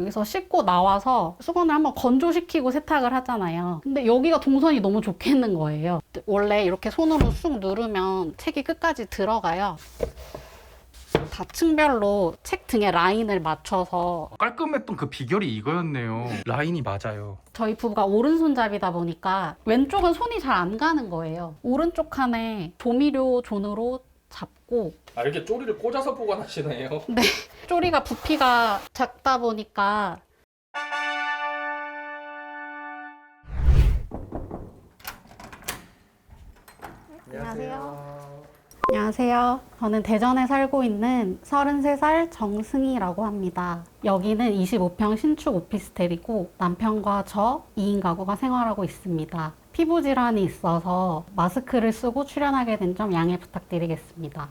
여기서 씻고 나와서 수건을 한번 건조시키고 세탁을 하잖아요. 근데 여기가 동선이 너무 좋겠는 거예요. 원래 이렇게 손으로 쑥 누르면 책이 끝까지 들어가요. 다 층별로 책 등에 라인을 맞춰서 깔끔했던 그 비결이 이거였네요. 라인이 맞아요. 저희 부부가 오른손잡이다 보니까 왼쪽은 손이 잘 안 가는 거예요. 오른쪽 칸에 조미료 존으로 잡고 아 이렇게 쪼리를 꽂아서 보관하시네요. 네. 쪼리가 부피가 작다 보니까 안녕하세요. 안녕하세요. 저는 대전에 살고 있는 33살 정승희라고 합니다. 여기는 25평 신축 오피스텔이고 남편과 저 2인 가구가 생활하고 있습니다. 피부 질환이 있어서 마스크를 쓰고 출연하게 된 점 양해 부탁드리겠습니다.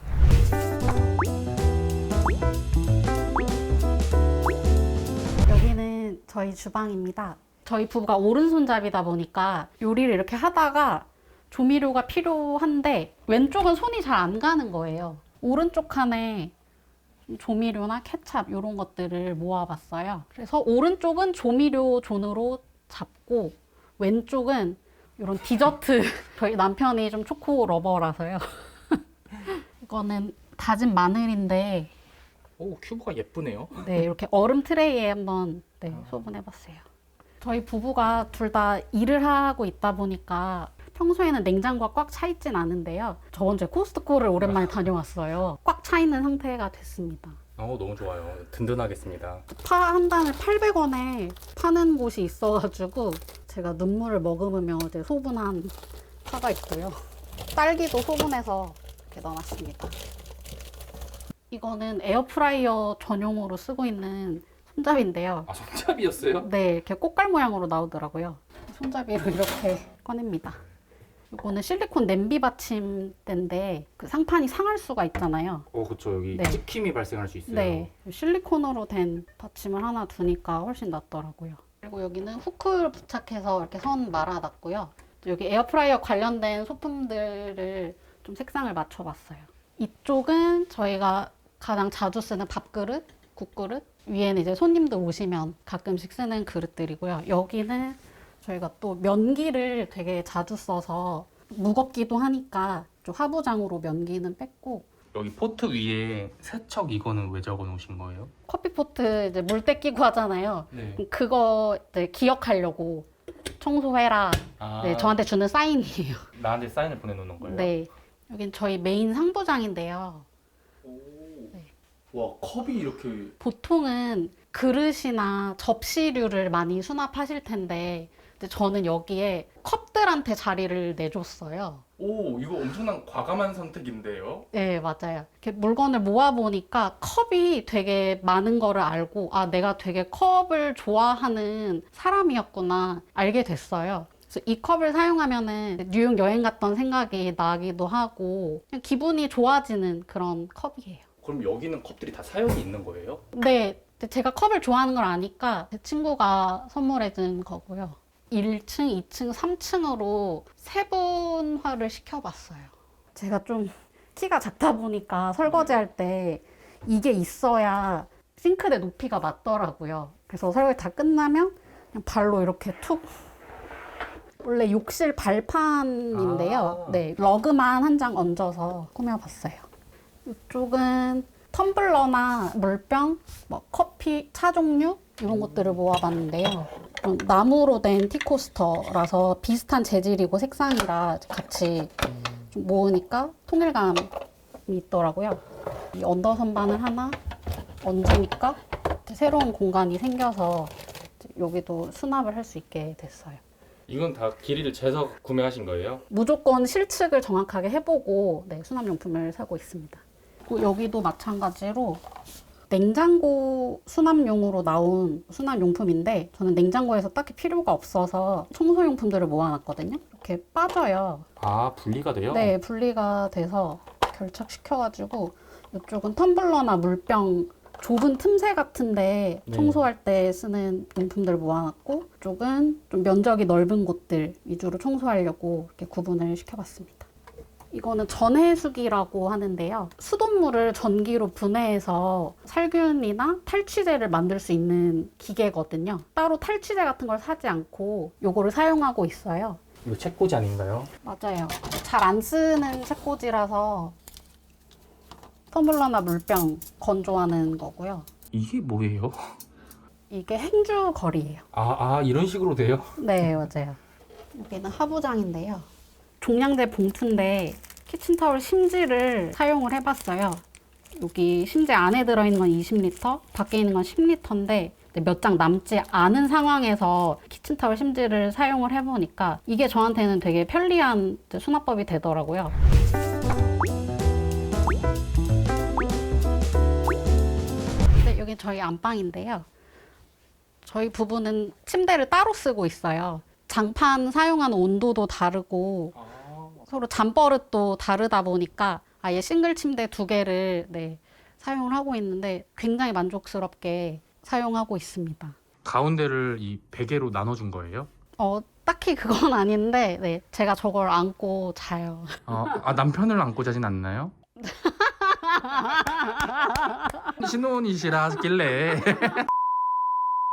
여기는 저희 주방입니다. 저희 부부가 오른손잡이다 보니까 요리를 이렇게 하다가 조미료가 필요한데 왼쪽은 손이 잘 안 가는 거예요. 오른쪽 칸에 조미료나 케찹 이런 것들을 모아봤어요. 그래서 오른쪽은 조미료 존으로 잡고 왼쪽은 이런 디저트 저희 남편이 좀 초코 러버라서요. 이거는 다진 마늘인데 오 큐브가 예쁘네요. 네, 이렇게 얼음 트레이에 한번 네, 소분해봤어요. 저희 부부가 둘 다 일을 하고 있다 보니까 평소에는 냉장고가 꽉 차 있진 않은데요. 저번 주에 코스트코를 오랜만에 다녀왔어요. 꽉 차 있는 상태가 됐습니다. 어 너무 좋아요. 든든하겠습니다. 파 한 단을 800원에 파는 곳이 있어가지고 제가 눈물을 머금으며 이제 소분한 파가 있고요. 딸기도 소분해서 이렇게 넣어놨습니다. 이거는 에어프라이어 전용으로 쓰고 있는 손잡이인데요. 아 손잡이였어요? 네, 이렇게 꽃갈 모양으로 나오더라고요. 손잡이로 이렇게 꺼냅니다. 이거는 실리콘 냄비 받침대인데 그 상판이 상할 수가 있잖아요. 어 그쵸 여기 네. 찍힘이 발생할 수 있어요. 네, 실리콘으로 된 받침을 하나 두니까 훨씬 낫더라고요. 그리고 여기는 후크를 부착해서 이렇게 선 말아놨고요. 또 여기 에어프라이어 관련된 소품들을 좀 색상을 맞춰봤어요. 이쪽은 저희가 가장 자주 쓰는 밥그릇, 국그릇, 위에는 이제 손님들 오시면 가끔씩 쓰는 그릇들이고요. 여기는 저희가 또 면기를 되게 자주 써서 무겁기도 하니까 좀 화부장으로 면기는 뺐고 여기 포트 위에 세척 이거는 왜 적어 놓으신 거예요? 커피포트 이제 물때 끼고 하잖아요. 네. 그거 이제 기억하려고 청소해라. 아 네, 저한테 주는 사인이에요. 나한테 사인을 보내놓는 거예요? 네. 여긴 저희 메인 상부장인데요. 네. 와 컵이 이렇게 보통은 그릇이나 접시류를 많이 수납하실 텐데 이제 저는 여기에 컵들한테 자리를 내줬어요. 오 이거 엄청난 과감한 선택인데요. 네, 맞아요. 이렇게 물건을 모아보니까 컵이 되게 많은 거를 알고, 아, 내가 되게 컵을 좋아하는 사람이었구나, 알게 됐어요. 그래서 이 컵을 사용하면은 뉴욕 여행 갔던 생각이 나기도 하고, 그냥 기분이 좋아지는 그런 컵이에요. 그럼 여기는 컵들이 다 사연이 있는 거예요? 근데 제가 컵을 좋아하는 걸 아니까 제 친구가 선물해준 거고요. 1층, 2층, 3층으로 세분화를 시켜봤어요. 제가 좀 키가 작다 보니까 설거지할 때 이게 있어야 싱크대 높이가 맞더라고요. 그래서 설거지 다 끝나면 그냥 발로 이렇게 툭. 원래 욕실 발판인데요. 아. 네, 러그만 한 장 얹어서 꾸며봤어요. 이쪽은 텀블러나 물병, 뭐 커피, 차 종류 이런 것들을 모아봤는데요. 좀 나무로 된 티코스터라서 비슷한 재질이고 색상이라 같이 좀 모으니까 통일감이 있더라고요. 이 언더 선반을 하나 얹으니까 새로운 공간이 생겨서 여기도 수납을 할 수 있게 됐어요. 이건 다 길이를 재서 구매하신 거예요? 무조건 실측을 정확하게 해보고 네, 수납용품을 사고 있습니다. 여기도 마찬가지로 냉장고 수납용으로 나온 수납용품인데 저는 냉장고에서 딱히 필요가 없어서 청소용품들을 모아놨거든요. 이렇게 빠져요. 아 분리가 돼요? 네, 분리가 돼서 결착시켜가지고 이쪽은 텀블러나 물병 좁은 틈새 같은데 네. 청소할 때 쓰는 용품들 모아놨고 이쪽은 좀 면적이 넓은 곳들 위주로 청소하려고 이렇게 구분을 시켜봤습니다. 이거는 전해수기라고 하는데요. 수돗물을 전기로 분해해서 살균이나 탈취제를 만들 수 있는 기계거든요. 따로 탈취제 같은 걸 사지 않고 요거를 사용하고 있어요. 이거 책꽂이 아닌가요? 맞아요. 잘 안 쓰는 책꽂이라서 터블러나 물병 건조하는 거고요. 이게 뭐예요? 이게 행주 거리예요. 아, 아 이런 식으로 돼요? 네, 맞아요. 여기는 하부장인데요. 종량제 봉투인데 키친타월 심지를 사용을 해봤어요. 여기 심지 안에 들어있는 건 20리터, 밖에 있는 건 10리터인데 몇 장 남지 않은 상황에서 키친타월 심지를 사용을 해보니까 이게 저한테는 되게 편리한 수납법이 되더라고요. 네, 여기 저희 안방인데요. 저희 부부는 침대를 따로 쓰고 있어요. 장판 사용하는 온도도 다르고 서로 잠버릇도 다르다 보니까 아예 싱글 침대 두 개를 네, 사용을 하고 있는데 굉장히 만족스럽게 사용하고 있습니다. 가운데를 이 베개로 나눠준 거예요? 어, 딱히 그건 아닌데 네, 제가 저걸 안고 자요. 어, 아 남편을 안고 자진 않나요? 신혼이시라 하길래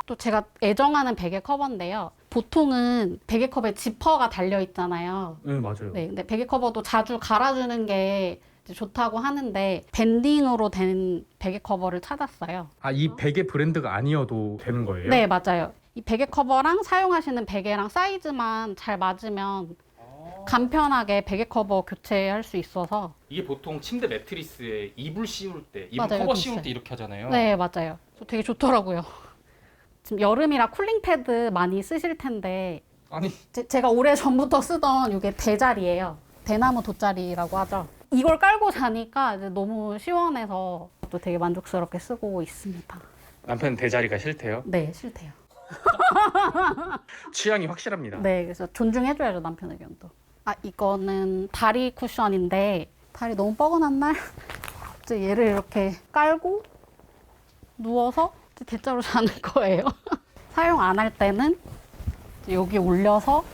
또 제가 애정하는 베개 커버인데요. 보통은 베개 커버에 지퍼가 달려 있잖아요. 네 맞아요 네, 근데 베개 커버도 자주 갈아주는 게 이제 좋다고 하는데 밴딩으로 된 베개 커버를 찾았어요. 아 이 베개 브랜드가 아니어도 되는 거예요? 네, 맞아요. 이 베개 커버랑 사용하시는 베개랑 사이즈만 잘 맞으면 간편하게 베개 커버 교체할 수 있어서 이게 보통 침대 매트리스에 이불 씌울 때 이불 맞아요, 커버 씌울 있어요. 때 이렇게 하잖아요 네, 맞아요. 되게 좋더라고요. 지금 여름이라 쿨링 패드 많이 쓰실 텐데 아니 제, 가 오래 전부터 쓰던 이게 대자리예요. 대나무 돗자리라고 하죠. 이걸 깔고 자니까 이제 너무 시원해서 또 되게 만족스럽게 쓰고 있습니다. 남편 대자리가 싫대요? 네, 싫대요. 취향이 확실합니다 네, 그래서 존중해줘야죠 남편 의견도. 아 이거는 다리 쿠션인데 다리 너무 뻐근한 날 이제 얘를 이렇게 깔고 누워서 대자로 자는 거예요. 사용 안 할 때는 여기 올려서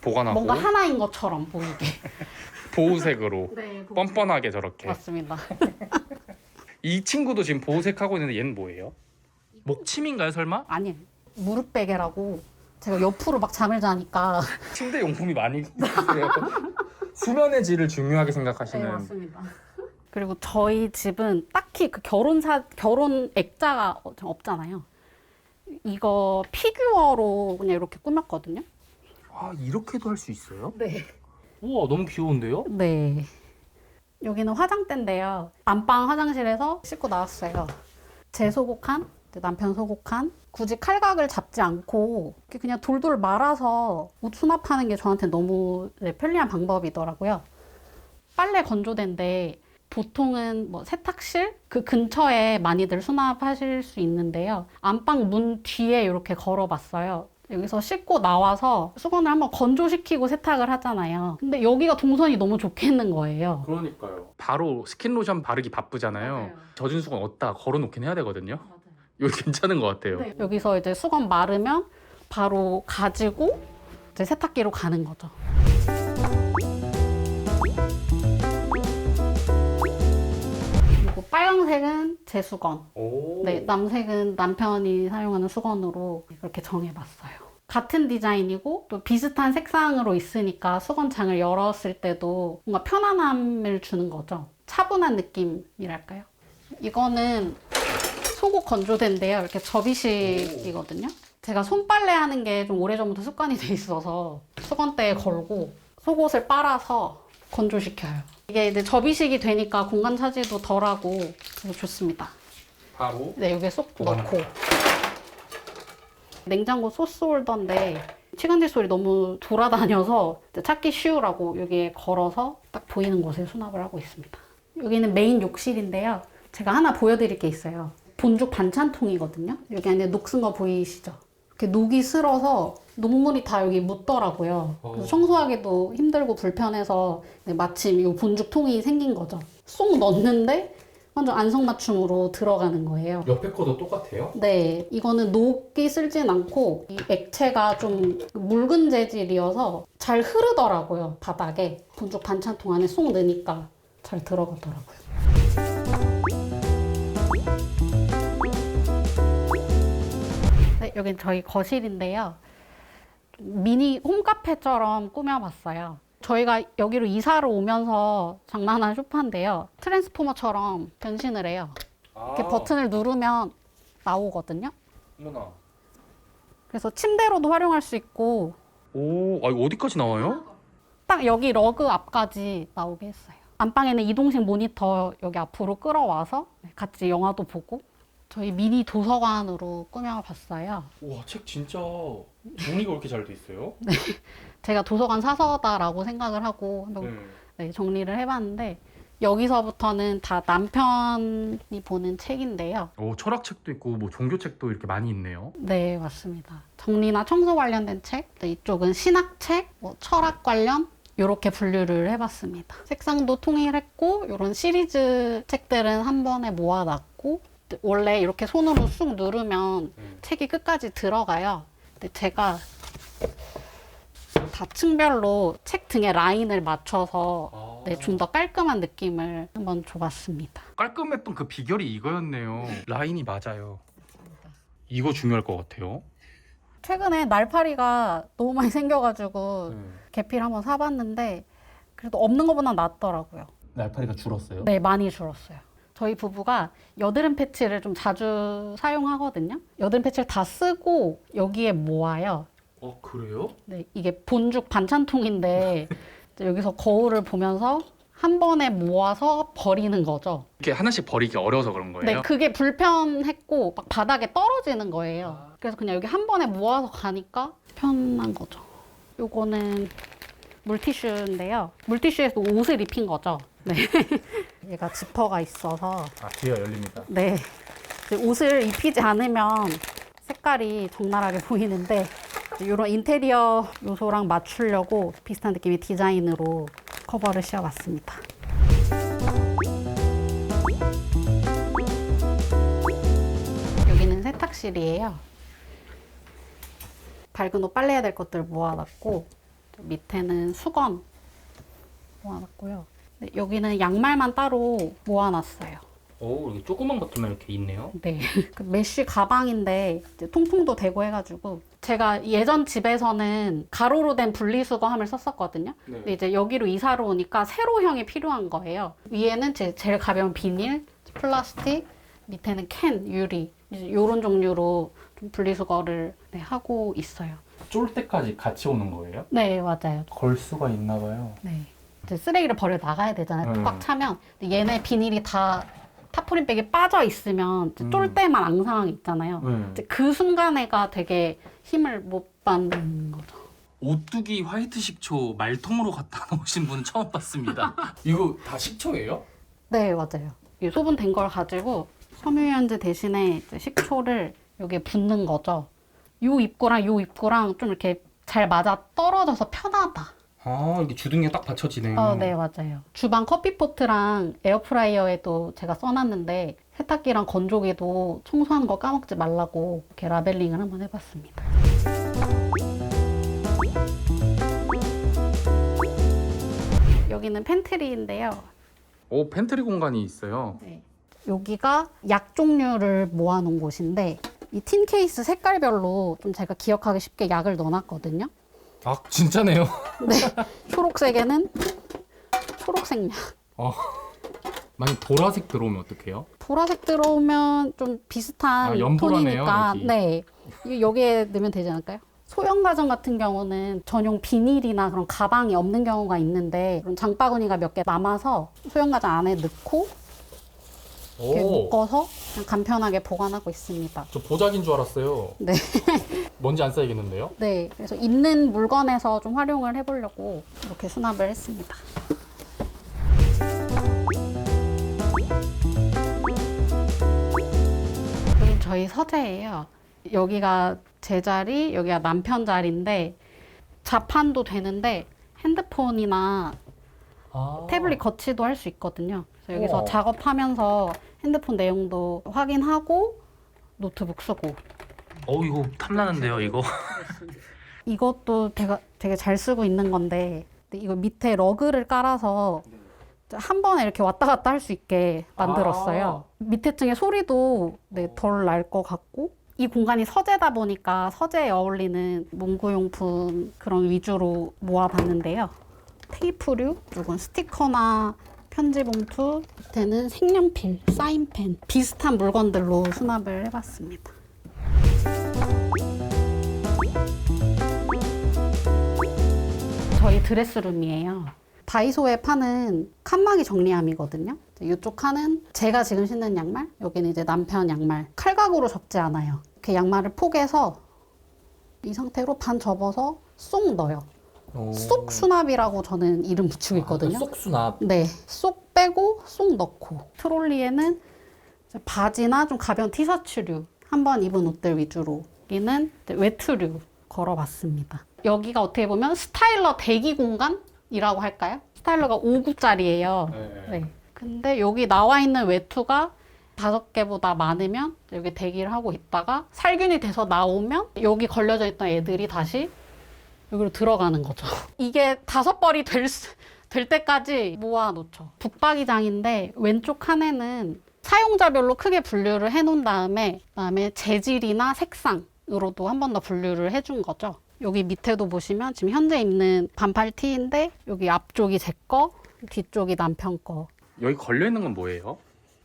보관하고 뭔가 하나인 것처럼 보이게. 보호색으로 네, 뻔뻔하게 저렇게 맞습니다. 이 친구도 지금 보호색 하고 있는데 얘는 뭐예요? 먹침인가요 설마? 아니에요. 무릎 베개라고 제가 옆으로 막 잠을 자니까. 침대 용품이 많이 있어요 수면의 질을 중요하게 생각하시는 네, 맞습니다. 그리고 저희 집은 딱히 그 결혼사 결혼 액자가 어- 없잖아요. 이거 피규어로 그냥 이렇게 꾸몄거든요. 아 이렇게도 할 수 있어요? 네. 우와 너무 귀여운데요? 네. 여기는 화장대인데요. 안방 화장실에서 씻고 나왔어요. 제 소고칸, 이제 남편 소고칸. 굳이 칼각을 잡지 않고 그냥 돌돌 말아서 옷 수납하는 게 저한테 너무 네, 편리한 방법이더라고요. 빨래 건조대인데 보통은 뭐 세탁실 그 근처에 많이들 수납하실 수 있는데요. 안방 문 뒤에 이렇게 걸어봤어요. 여기서 씻고 나와서 수건을 한번 건조시키고 세탁을 하잖아요. 근데 여기가 동선이 너무 좋겠는 거예요. 그러니까요 바로 스킨 로션 바르기 바쁘잖아요 맞아요. 젖은 수건 어디다 걸어놓긴 해야 되거든요 여기 괜찮은 것 같아요 네, 여기서 이제 수건 마르면 바로 가지고 이제 세탁기로 가는 거죠. 빨강색은 제 수건. 오. 네, 남색은 남편이 사용하는 수건으로 그렇게 정해봤어요. 같은 디자인이고 또 비슷한 색상으로 있으니까 수건장을 열었을 때도 뭔가 편안함을 주는 거죠. 차분한 느낌이랄까요? 이거는 속옷 건조대인데요. 이렇게 접이식이거든요. 제가 손빨래 하는 게 좀 오래전부터 습관이 돼 있어서 수건대에 걸고 속옷을 빨아서 건조시켜요. 이게 이제 접이식이 되니까 공간 차지도 덜하고 그래서 좋습니다. 바로 네, 여기에 쏙 와. 넣고. 냉장고 소스 홀더인데 시간제 소리 너무 돌아다녀서 이제 찾기 쉬우라고 여기에 걸어서 딱 보이는 곳에 수납을 하고 있습니다. 여기는 메인 욕실인데요. 제가 하나 보여드릴 게 있어요. 본죽 반찬통이거든요. 여기 안에 녹쓴거 보이시죠? 이렇게 녹이 슬어서 녹물이 다 여기 묻더라고요. 그래서 어. 청소하기도 힘들고 불편해서 네, 마침 이 본죽통이 생긴 거죠. 쏙 넣는데 완전 안성맞춤으로 들어가는 거예요. 옆에 거도 똑같아요? 네, 이거는 녹이 쓸진 않고 이 액체가 좀 묽은 재질이어서 잘 흐르더라고요 바닥에 bun죽 반찬통 안에 쏙 넣으니까 잘 들어가더라고요. 네, 여긴 저희 거실인데요. 미니 홈카페처럼 꾸며봤어요. 저희가 여기로 이사를 오면서 장만한 소파인데요. 트랜스포머처럼 변신을 해요. 이렇게 버튼을 누르면 나오거든요. 어머나. 그래서 침대로도 활용할 수 있고 오, 아 이거 어디까지 나와요? 딱 여기 러그 앞까지 나오게 했어요. 안방에는 이동식 모니터 여기 앞으로 끌어와서 같이 영화도 보고 저희 미니 도서관으로 꾸며봤어요. 와, 책 진짜 정리가 그렇게 잘 돼 있어요? 제가 도서관 사서다라고 생각을 하고 한번 네, 정리를 해봤는데 여기서부터는 다 남편이 보는 책인데요. 오, 철학책도 있고 뭐 종교책도 이렇게 많이 있네요. 네, 맞습니다. 정리나 청소 관련된 책, 네, 이쪽은 신학책, 뭐 철학 관련 이렇게 분류를 해봤습니다. 색상도 통일했고 이런 시리즈 책들은 한 번에 모아놨고 원래 이렇게 손으로 쑥 누르면 음. 책이 끝까지 들어가요. 근데 제가 다 층별로 책 등에 라인을 맞춰서 아, 네, 좀 더 깔끔한 느낌을 한번 줘봤습니다. 깔끔했던 그 비결이 이거였네요. 라인이 맞아요. 이거 중요할 것 같아요. 최근에 날파리가 너무 많이 생겨가지고 계피를 한번 사봤는데 그래도 없는 것보다 낫더라고요. 날파리가 줄었어요? 네, 많이 줄었어요. 저희 부부가 여드름 패치를 좀 자주 사용하거든요. 여드름 패치를 다 쓰고 여기에 모아요. 어, 그래요? 네, 이게 본죽 반찬통인데 여기서 거울을 보면서 한 번에 모아서 버리는 거죠. 이렇게 하나씩 버리기 어려워서 그런 거예요? 네, 그게 불편했고 막 바닥에 떨어지는 거예요. 그래서 그냥 여기 한 번에 모아서 가니까 편한 거죠. 요거는 물티슈인데요. 물티슈에서 옷을 입힌 거죠. 네. 얘가 지퍼가 있어서 아, 뒤가 열립니다. 네. 이제 옷을 입히지 않으면 색깔이 적나라하게 보이는데 이런 인테리어 요소랑 맞추려고 비슷한 느낌의 디자인으로 커버를 씌워봤습니다. 여기는 세탁실이에요. 밝은 옷 빨래해야 될 것들 모아놨고 밑에는 수건 모아놨고요. 네, 여기는 양말만 따로 모아놨어요. 오, 이렇게 조그만 것들만 이렇게 있네요. 네. 그 메쉬 가방인데 이제 통풍도 되고 해가지고 제가 예전 집에서는 가로로 된 분리수거함을 썼었거든요. 근데 이제 여기로 이사를 오니까 세로형이 필요한 거예요. 위에는 제 제일 가벼운 비닐, 플라스틱, 밑에는 캔, 유리 이런 종류로 좀 분리수거를 네, 하고 있어요. 쫄 때까지 같이 오는 거예요? 네, 맞아요. 걸 수가 있나 봐요. 네. 이제 쓰레기를 버려 나가야 되잖아요. 음. 꽉 차면. 근데 얘네 비닐이 다 타포린백에 빠져 있으면 이제 쫄 음. 때만 앙상하게 있잖아요. 네. 이제 그 순간에가 되게 힘을 못 받는 거죠. 오뚜기 화이트 식초 말통으로 갖다 놓으신 분 처음 봤습니다. 이거 다 식초예요? 네, 맞아요. 이 소분된 걸 가지고 섬유유연제 대신에 이제 식초를 여기에 붓는 거죠. 요 입구랑 요 입구랑 좀 이렇게 잘 맞아 떨어져서 편하다. 아, 이게 주둥이에 딱 받쳐지네요. 어, 네, 맞아요. 주방 커피포트랑 에어프라이어에 도 제가 써놨는데 세탁기랑 건조기도 청소하는 거 까먹지 말라고 이렇게 라벨링을 한번 해봤습니다. 여기는 팬트리인데요. 오, 팬트리 공간이 있어요. 네. 여기가 약 종류를 모아놓은 곳인데 이 틴 케이스 색깔별로 좀 제가 기억하기 쉽게 약을 넣어놨거든요. 아, 진짜네요. 네, 초록색에는 초록색 약. 만약 보라색 들어오면 어떡해요? 보라색 들어오면 좀 비슷한 아, 연보라네요, 톤이니까 여기. 네 이- 여기에 넣으면 되지 않을까요? 소형 가전 같은 경우는 전용 비닐이나 그런 가방이 없는 경우가 있는데 그런 장바구니가 몇 개 남아서 소형 가전 안에 넣고 이렇게 묶어서 그냥 간편하게 보관하고 있습니다. 저 보자기인 줄 알았어요. 네. 먼지 안 쌓이겠는데요? 네, 그래서 있는 물건에서 좀 활용을 해보려고 이렇게 수납을 했습니다. 여기 저희 서재예요. 여기가 제 자리, 여기가 남편 자리인데 자판도 되는데 핸드폰이나 아. 태블릿 거치도 할 수 있거든요. 그래서 여기서 우와. 작업하면서 핸드폰 내용도 확인하고 노트북 쓰고 어, 이거 탐나는데요, 이거. 이것도 제가 되게 잘 쓰고 있는 건데 이거 밑에 러그를 깔아서 한 번에 이렇게 왔다 갔다 할 수 있게 만들었어요. 밑에 층의 소리도 네, 덜날 것 같고 이 공간이 서재다 보니까 서재에 어울리는 문구용품 그런 위주로 모아봤는데요. 테이프류, 이건 스티커나 편지 봉투, 밑에는 색연필, 사인펜 비슷한 물건들로 수납을 해봤습니다. 저희 드레스룸이에요. 다이소에 파는 칸막이 정리함이거든요. 이쪽 칸은 제가 지금 신는 양말, 여기는 이제 남편 양말. 칼각으로 접지 않아요. 이렇게 양말을 포개서 이 상태로 반 접어서 쏙 넣어요. 쏙 수납이라고 저는 이름 붙이고 있거든요. 아, 쏙 수납. 네, 쏙 빼고 쏙 넣고 트롤리에는 이제 바지나 좀 가벼운 티셔츠류 한 번 입은 옷들 위주로 여기는 이제 외투류 걸어봤습니다. 여기가 어떻게 보면 스타일러 대기 공간이라고 할까요? 스타일러가 5구짜리예요. 네. 근데 여기 나와 있는 외투가 다섯 개보다 많으면 여기 대기를 하고 있다가 살균이 돼서 나오면 여기 걸려져 있던 애들이 다시 여기로 들어가는 거죠. 이게 다섯 벌이 될, 수- 될 때까지 모아놓죠. 북박이장인데 왼쪽 칸에는 사용자별로 크게 분류를 해놓은 다음에 그다음에 재질이나 색상으로도 한 번 더 분류를 해준 거죠. 여기 밑에도 보시면 지금 현재 입는 반팔 티인데 여기 앞쪽이 제 거, 뒤쪽이 남편 거. 여기 걸려 있는 건 뭐예요?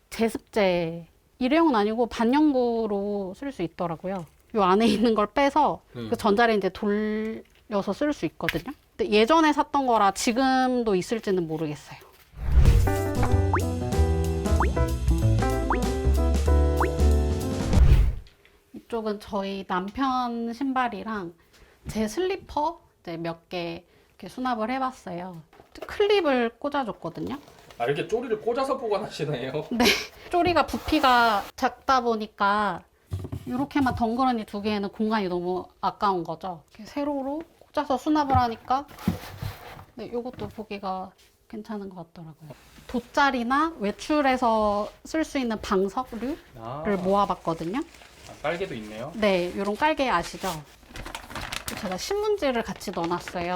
제습제 일회용은 아니고 반영구로 쓸 수 있더라고요. 요 안에 있는 걸 빼서 네. 그 전자레인지에 돌 려서 쓸 수 있거든요. 근데 예전에 샀던 거라 지금도 있을지는 모르겠어요. 이쪽은 저희 남편 신발이랑 제 슬리퍼 이제 몇개 이렇게 수납을 해봤어요. 클립을 꽂아줬거든요. 아 이렇게 쪼리를 꽂아서 보관하시네요. 네. 쪼리가 부피가 작다 보니까 이렇게만 덩그러니 두 개에는 공간이 너무 아까운 거죠. 세로로 꽂아서 수납을 하니까 네, 이것도 보기가 괜찮은 것 같더라고요. 돗자리나 외출해서 쓸 수 있는 방석류를 아, 모아봤거든요. 아, 깔개도 있네요. 네, 이런 깔개 아시죠? 제가 신문지를 같이 넣어놨어요.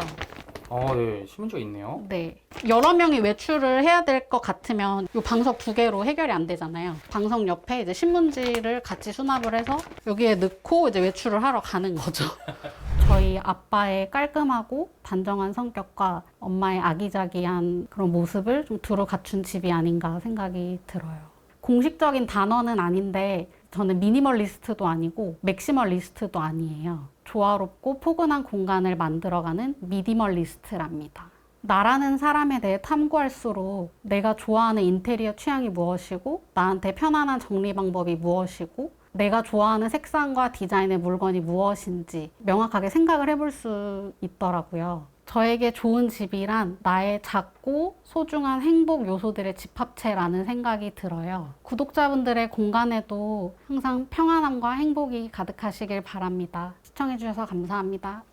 어, 네, 신문지가 있네요. 네. 여러 명이 외출을 해야 될 것 같으면 이 방석 두 개로 해결이 안 되잖아요. 방석 옆에 이제 신문지를 같이 수납을 해서 여기에 넣고 이제 외출을 하러 가는 거죠. 저희 아빠의 깔끔하고 단정한 성격과 엄마의 아기자기한 그런 모습을 좀 두루 갖춘 집이 아닌가 생각이 들어요. 공식적인 단어는 아닌데 저는 미니멀리스트도 아니고 맥시멀리스트도 아니에요. 조화롭고 포근한 공간을 만들어가는 미디멀리스트랍니다. 나라는 사람에 대해 탐구할수록 내가 좋아하는 인테리어 취향이 무엇이고 나한테 편안한 정리 방법이 무엇이고 내가 좋아하는 색상과 디자인의 물건이 무엇인지 명확하게 생각을 해볼 수 있더라고요. 저에게 좋은 집이란 나의 작고 소중한 행복 요소들의 집합체라는 생각이 들어요. 구독자분들의 공간에도 항상 평안함과 행복이 가득하시길 바랍니다. 시청해주셔서 감사합니다.